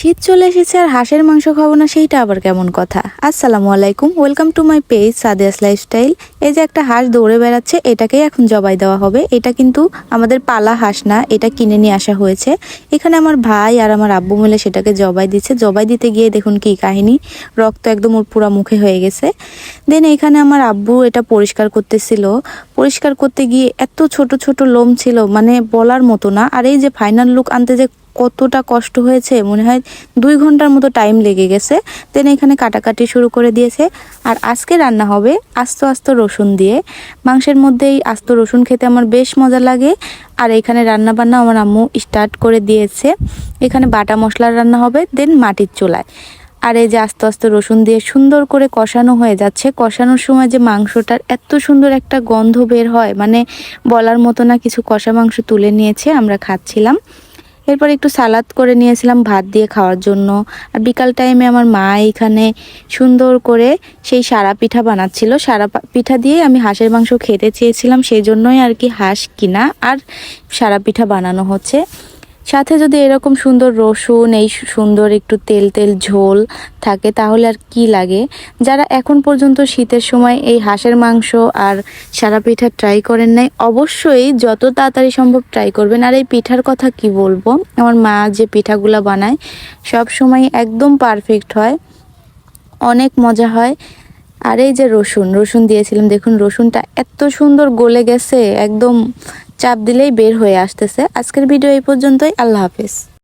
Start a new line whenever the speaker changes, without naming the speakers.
শীত চলে এসেছে আর হাঁসের মাংস খাব না, সেইটা আবার কেমন কথা? আসসালামু আলাইকুম welcome to my page Sadia's lifestyle এই যে একটা হাঁস দৌড়ে বেড়াচ্ছে, এটাকেই এখন জবাই দেওয়া হবে। এটা কিন্তু আমাদের পালা হাঁস না, এটা কিনে নিয়ে আসা হয়েছে। এখানে আমার ভাই আর আমার আব্বু মিলে সেটাকে জবাই দিচ্ছে। জবাই দিতে গিয়ে দেখুন কি কাহিনী, রক্ত একদম ওর পুরা মুখে হয়ে গেছে। দেন এখানে আমার আব্বু এটা পরিষ্কার করতেছিল। পরিষ্কার করতে গিয়ে এত ছোট ছোট লোম ছিল মানে বলার মতো না। আর এই যে ফাইনাল লুক আনতে যে কতটা কষ্ট হয়েছে, মনে হয় দুই ঘণ্টার মতো টাইম লেগে গেছে। দেন এখানে কাটাকাটি শুরু করে দিয়েছে। আর আজকে রান্না হবে আস্ত আস্ত রসুন দিয়ে। মাংসের মধ্যে এই আস্ত রসুন খেতে আমার বেশ মজা লাগে। আর এখানে রান্না বান্না আমার আম্মু স্টার্ট করে দিয়েছে। এখানে বাটা মশলার রান্না হবে দেন মাটির চুলায়। আর এই যে আস্তে আস্তে রসুন দিয়ে সুন্দর করে কষানো হয়ে যাচ্ছে। কষানোর সময় যে মাংসটার এত সুন্দর একটা গন্ধ বের হয় মানে বলার মতো না কিছু কষা মাংস তুলে নিয়েছে, আমরা খাচ্ছিলাম। এরপর একটু সালাদ করে নিয়েছিলাম, ভাত দিয়ে খাওয়ার জন্য। আর বিকাল টাইমে আমার মা এখানে সুন্দর করে সেই সারা পিঠা বানাচ্ছিল। সারা পিঠা দিয়ে আমি হাঁসের মাংস খেতে চেয়েছিলাম, সেই জন্যই আর কি হাঁস কিনা আর সারা পিঠা বানানো হচ্ছে। সাথে যদি এরকম সুন্দর রসুন, এই সুন্দর একটু তেল তেল ঝোল থাকে, তাহলে আর কি লাগে? যারা এখন পর্যন্ত শীতের সময় এই হাঁসের মাংস আর সারা পিঠা ট্রাই করেন নাই, অবশ্যই যত তাড়াতাড়ি সম্ভব ট্রাই করবেন। আর এই পিঠার কথা কি বলব? আমার মা যে পিঠাগুলো বানায়, সব সময় একদম পারফেক্ট হয়। অনেক মজা হয়। আর এই যে রসুন রসুন দিয়েছিলাম, দেখুন রসুনটা এত সুন্দর গলে গেছে, একদম চাপ দিলেই বের হয়ে আসতেছে। আজকের ভিডিও এই পর্যন্তই। আল্লাহ হাফেজ।